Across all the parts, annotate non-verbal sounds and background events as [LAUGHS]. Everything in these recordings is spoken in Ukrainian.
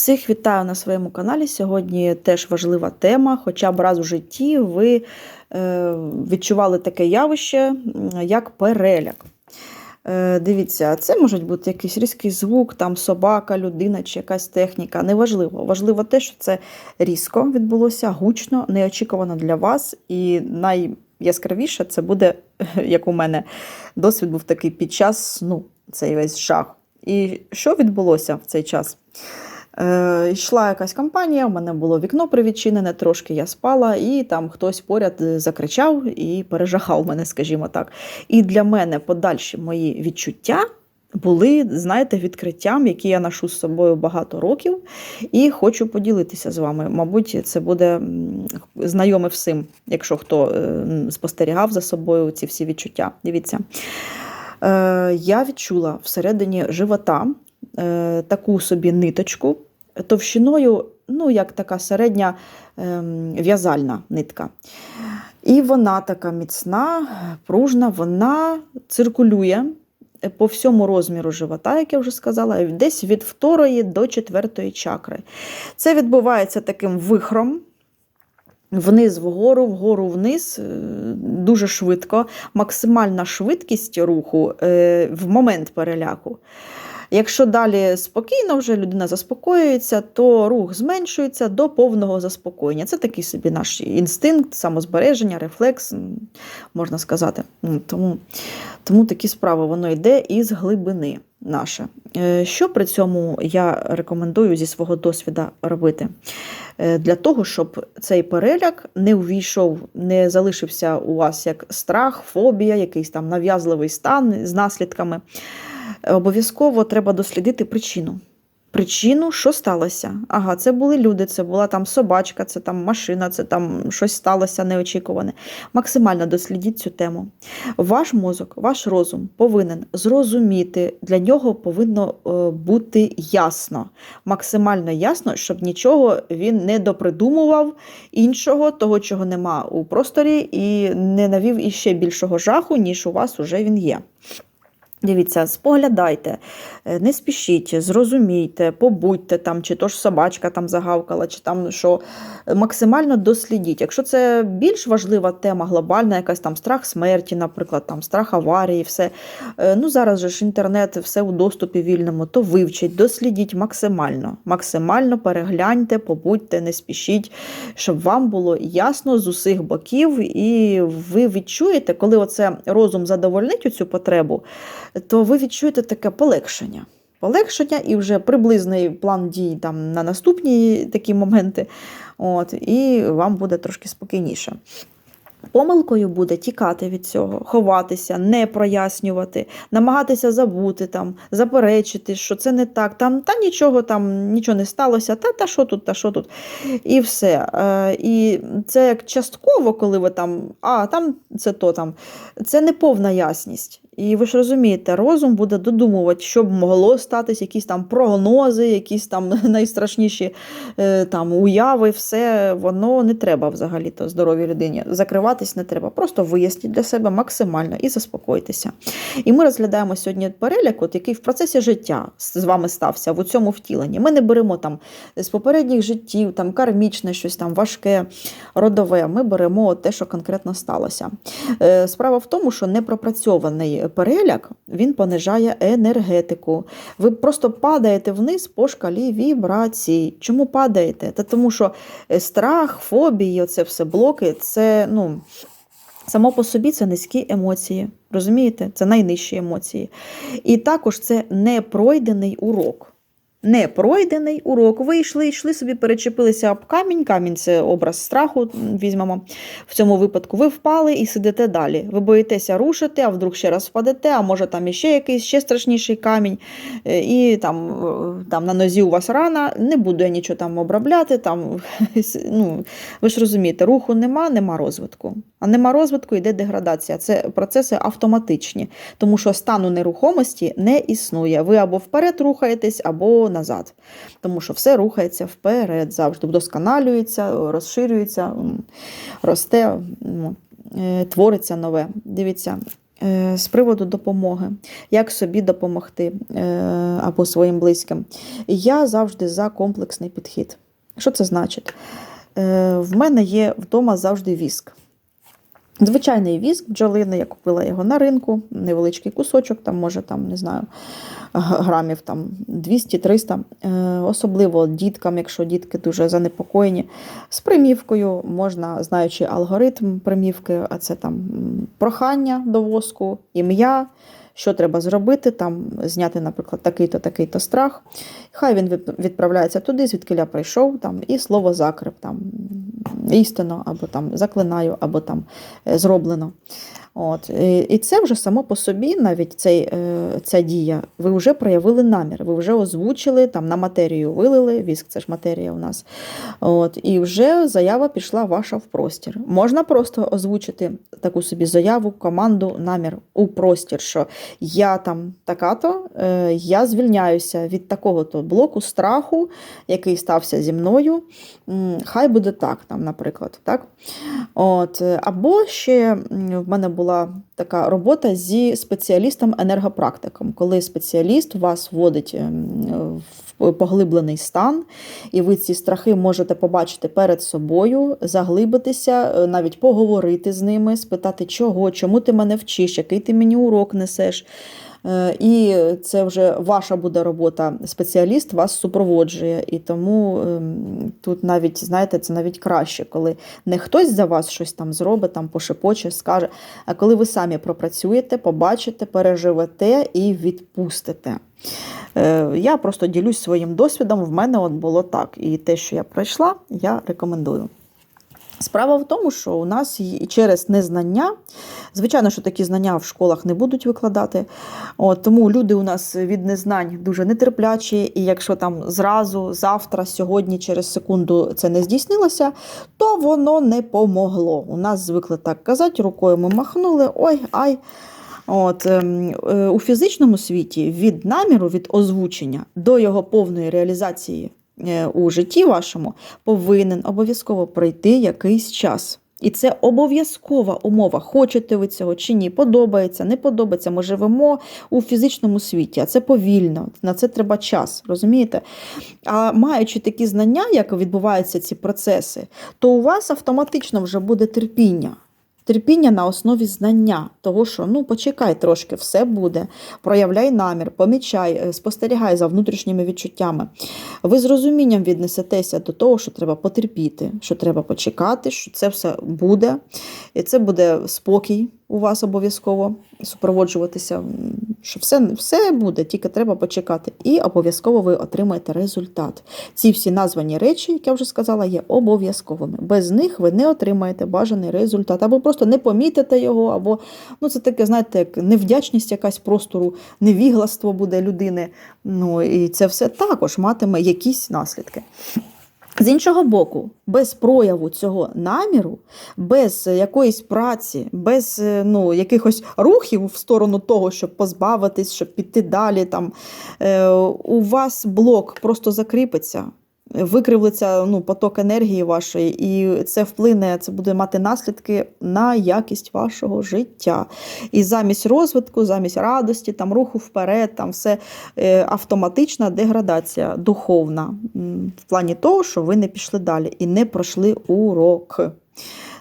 Всіх вітаю на своєму каналі. Сьогодні теж важлива тема. Хоча б раз у житті ви е, відчували таке явище, як переляк. Е, Дивіться, це може бути якийсь різкий звук, там собака, людина чи якась техніка. Неважливо. Важливо те, що це різко відбулося, гучно, неочікувано для вас. І найяскравіше це буде, [LAUGHS] як у мене, досвід був такий під час сну, цей весь жах. І що відбулося в цей час? Е, йшла якась компанія, у мене було вікно привідчинене, трошки я спала, і там хтось поряд е, закричав і пережахав мене, скажімо так. І для мене подальші мої відчуття були, знаєте, відкриттям, які я ношу з собою багато років, і хочу поділитися з вами. Мабуть, це буде знайоме всім, якщо хто е, спостерігав за собою ці всі відчуття. Дивіться. Я відчула всередині живота е, таку собі ниточку товщиною, ну, як така середня ем, в'язальна нитка. І вона така міцна, пружна, вона циркулює по всьому розміру живота, як я вже сказала, десь від второї до четвертої чакри. Це відбувається таким вихром. Вниз вгору, вгору вниз, е, дуже швидко, максимальна швидкість руху е, в момент переляку. Якщо далі спокійно вже людина заспокоюється, то рух зменшується до повного заспокоєння. Це такий собі наш інстинкт, самозбереження, рефлекс, можна сказати. Тому, тому такі справи воно йде із глибини наше. Е, Що при цьому я рекомендую зі свого досвіду робити? Е, Для того, щоб цей переляк не увійшов, не залишився у вас як страх, фобія, якийсь там нав'язливий стан з наслідками обов'язково треба дослідити причину. Причину, що сталося? Ага, це були люди, це була там собачка, це там машина, це там щось сталося неочікуване. Максимально дослідіть цю тему. Ваш мозок, ваш розум повинен зрозуміти, для нього повинно е, бути ясно, максимально ясно, щоб нічого він не допридумував іншого, того, чого нема у просторі, і не навів іще більшого жаху, ніж у вас уже він є. Дивіться, споглядайте, е, не спішіть, зрозумійте, побудьте там, чи то ж собачка там загавкала, чи там що. Максимально дослідіть. Якщо це більш важлива тема, глобальна, якась там страх смерті, наприклад, там страх аварії, все. е, Ну зараз же ж інтернет, все у доступі вільному, то вивчіть, дослідіть максимально. Максимально перегляньте, побудьте, не спішіть, щоб вам було ясно з усіх боків, і ви відчуєте, коли оце розум задовольнить цю потребу то ви відчуєте таке полегшення. Полегшення і вже приблизний план дій там на наступні такі моменти, от, і вам буде трошки спокійніше. Помилкою буде тікати від цього, ховатися, не прояснювати, намагатися забути, там, заперечити, що це не так, там, та нічого там нічого не сталося, та та що тут, та що тут. І все. Е, І це як частково, коли ви там, а там це то там, це не повна ясність. І ви ж розумієте, розум буде додумувати, що б могло статись, якісь там прогнози, якісь там [LAUGHS] найстрашніші е, там уяви, все воно не треба взагалі-то здоровій людині. Закриватись не треба. Просто виясніть для себе максимально і заспокойтеся. І ми розглядаємо сьогодні переляк, от, який в процесі життя з вами стався в цьому втіленні. Ми не беремо там з попередніх життів, там кармічне, щось там важке, родове. Ми беремо те, що конкретно сталося. Е, Справа в тому, що непропрацьований переляк він понижає енергетику. Ви просто падаєте вниз по шкалі вібрацій. Чому падаєте? Та тому що е, страх, фобії, оце все блоки, це ну. Само по собі це низькі емоції, розумієте? Це найнижчі емоції. І також це непройдений урок. Не пройдений урок. Ви йшли, йшли собі, перечепилися об камінь. Камінь це образ страху, візьмемо. В цьому випадку ви впали і сидите далі. Ви боїтеся рушити, а вдруг ще раз впадете, а може там іще якийсь ще страшніший камінь, е, і там, е, там на нозі у вас рана. Не буду я нічого там обробляти. Там, [LAUGHS] ну, ви ж розумієте, руху нема, нема розвитку. А нема розвитку, йде деградація. Це процеси автоматичні, тому що стану нерухомості не існує. Ви або вперед рухаєтесь, або назад. Тому що все рухається вперед, завжди вдосконалюється, розширюється, росте, е, твориться нове. Дивіться, е, з приводу допомоги, як собі допомогти е, або своїм близьким. Я завжди за комплексний підхід. Що це значить? В мене є вдома завжди віск. Звичайний віск бджолини, я купила його на ринку, невеличкий кусочок, там, може, там, не знаю, грамів там 200-300. Е, Особливо діткам, якщо дітки дуже занепокоєні. З примівкою можна, знаючи алгоритм примівки, а це там прохання до воску, ім'я, що треба зробити, там зняти, наприклад, такий-то, такий-то страх. Хай він відправляється туди, звідки я прийшов, там, і слово закреп, там, істинно, або там заклинаю, або там е, зроблено. От. І і це вже само по собі, навіть цей, е, ця дія, ви вже проявили намір, ви вже озвучили, там на матерію вилили, віск це ж матерія у нас. От, і вже заява пішла ваша в простір. Можна просто озвучити таку собі заяву, команду, намір у простір, що я там така-то, е, я звільняюся від такого-то блоку страху, який стався зі мною. Хай буде так, там, наприклад. Так? От, е, або ще в мене була така робота зі спеціалістом-енергопрактиком, коли спеціаліст вас вводить в поглиблений стан, і ви ці страхи можете побачити перед собою, заглибитися, е, навіть поговорити з ними, спитати, чого, чому ти мене вчиш, який ти мені урок несеш. Е, І це вже ваша буде робота. Спеціаліст вас супроводжує. І тому ем, тут навіть, знаєте, це навіть краще, коли не хтось за вас щось там зробить, там пошепоче, скаже, а коли ви самі пропрацюєте, побачите, переживете і відпустите. Е, Я просто ділюсь своїм досвідом. В мене от було так. І те, що я пройшла, я рекомендую. Справа в тому, що у нас через незнання, звичайно, що такі знання в школах не будуть викладати. От, тому люди у нас від незнань дуже нетерплячі, і якщо там зразу, завтра, сьогодні, через секунду це не здійснилося, то воно не помогло. У нас звикли так казати, рукою ми махнули, ой, ай. От, ем, е, у фізичному світі від наміру, від озвучення до його повної реалізації е, у житті вашому повинен обов'язково пройти якийсь час. І це обов'язкова умова. Хочете ви цього чи ні? Подобається, не подобається. Ми живемо у фізичному світі, а це повільно. На це треба час, розумієте? А маючи такі знання, як відбуваються ці процеси, то у вас автоматично вже буде терпіння. Терпіння на основі знання, того, що ну почекай трошки, все буде. Проявляй намір, помічай, е, спостерігай за внутрішніми відчуттями. Ви з розумінням віднесетеся до того, що треба потерпіти, що треба почекати, що це все буде. І це буде спокій у вас обов'язково супроводжуватися, що все, все буде, тільки треба почекати. І обов'язково ви отримаєте результат. Ці всі названі речі, як я вже сказала, є обов'язковими. Без них ви не отримаєте бажаний результат, або просто не помітите його, або ну це таке, знаєте, як невдячність якась простору, невігластво буде людини. Ну і це все також матиме якісь наслідки. З іншого боку, без прояву цього наміру, без якоїсь праці, без е, ну, якихось рухів в сторону того, щоб позбавитись, щоб піти далі, там, е, у вас блок просто закріпиться. Викривлиться ну, поток енергії вашої, і це вплине, це буде мати наслідки на якість вашого життя. І замість розвитку, замість радості, там, руху вперед, там все е, автоматична деградація духовна в плані того, що ви не пішли далі і не пройшли урок.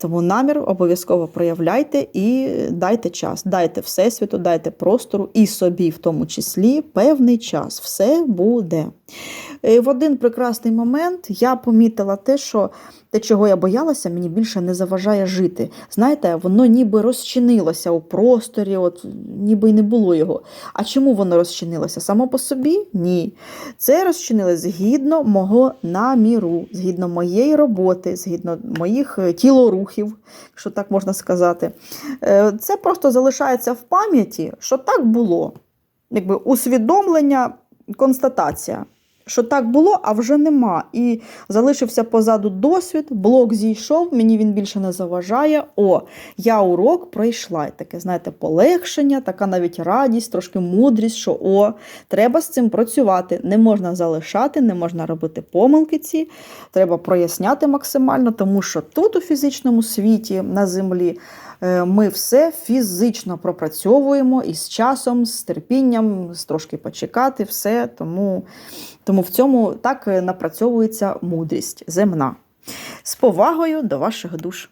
Тому намір обов'язково проявляйте і дайте час, дайте Всесвіту, дайте простору і собі, в тому числі, певний час. Все буде. Е, В один прекрасний момент я помітила те, що те, чого я боялася, мені більше не заважає жити. Знаєте, воно ніби розчинилося у просторі, от ніби й не було його. А чому воно розчинилося? Само по собі? Ні. Це розчинилося згідно мого наміру, згідно моєї роботи, згідно моїх е, тілорухів, якщо так можна сказати. Е, Це просто залишається в пам'яті, що так було. Якби усвідомлення, констатація що так було, а вже нема. І залишився позаду досвід, блок зійшов, мені він більше не заважає. О, я урок пройшла. І таке, знаєте, полегшення, така навіть радість, трошки мудрість, що о, треба з цим працювати. Не можна залишати, не можна робити помилки ці. Треба проясняти максимально, тому що тут у фізичному світі на землі. е, Ми все фізично пропрацьовуємо і з часом, з терпінням, з трошки почекати, все. Тому, тому в цьому так е, напрацьовується мудрість земна. З повагою до ваших душ.